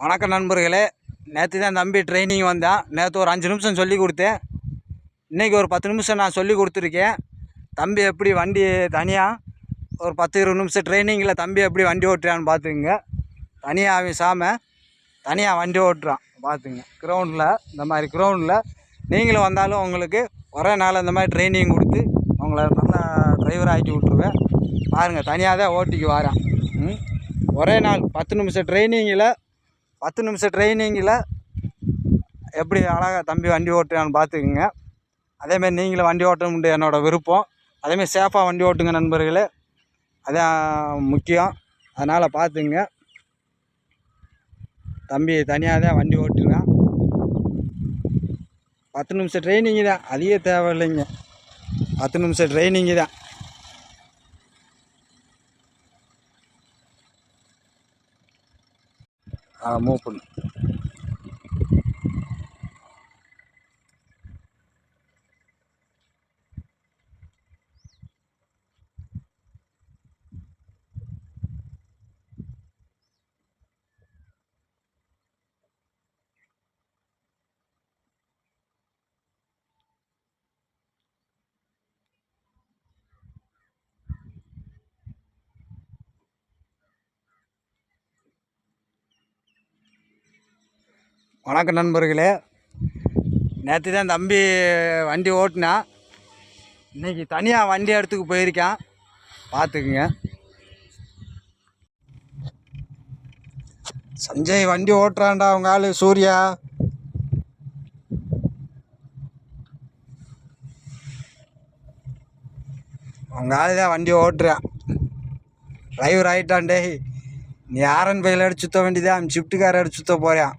வணக்கம் நண்பர்களே. நேற்று தான் தம்பி ட்ரைனிங் வந்தேன் நேற்று ஒரு அஞ்சு நிமிஷம் சொல்லி கொடுத்தேன். இன்றைக்கி ஒரு பத்து நிமிஷம் நான் சொல்லி கொடுத்துருக்கேன். தம்பி எப்படி வண்டி தனியாக ஒரு பத்து இருபது நிமிஷம் ட்ரைனிங்கில் தம்பி எப்படி வண்டி ஓட்டுறான்னு பார்த்துக்குங்க. தனியாக அவன் சாம தனியாக வண்டி ஓட்டுறான். பார்த்துங்க கிரவுண்டில் இந்த மாதிரி கிரவுண்டில் நீங்களும் வந்தாலும் உங்களுக்கு ஒரே நாள் இந்த மாதிரி ட்ரைனிங் கொடுத்து உங்களை நல்லா டிரைவர் ஆக்கி விட்ருவேன் பாருங்கள் தனியாக தான் ஓட்டிக்கு வரான். ம்? ஒரே நாள் பத்து நிமிஷம் ட்ரைனிங்கில் பத்து நிமிஷம் ட்ரைனிங்கில் எப்படி அழகாக தம்பி வண்டி ஓட்டுறான்னு பார்த்துக்குங்க. அதேமாரி நீங்களும் வண்டி ஓட்டணும்னு என்னோடய விருப்பம். அதேமாரி சேஃபாக வண்டி ஓட்டுங்க நண்பர்களே. அதான் முக்கியம். அதனால் பார்த்துங்க தம்பி தனியாக தான் வண்டி ஓட்டுவேன் பத்து நிமிஷம் ட்ரைனிங்கு தான். அதிக தேவையில்லைங்க. பத்து நிமிஷம் ட்ரைனிங்கு தான். మూపుని வணக்கம் நண்பர்களே. நேற்று தான் தம்பி வண்டி ஓட்டினான் இன்னைக்கு தனியாக வண்டி இடத்துக்கு போயிருக்கான். பார்த்துக்குங்க சஞ்சய் வண்டி ஓட்டுறான்டா அவங்க ஆள் சூர்யா. அவங்க ஆள் தான் வண்டி ஓட்டுறான். டிரைவர் ஆகிட்டான் டேய். நீ ஆரன் பையில் அடிச்சுத்த வேண்டியதான் ஷிஃப்ட்டுக்கார அடிச்சு சுத்த போகிறான்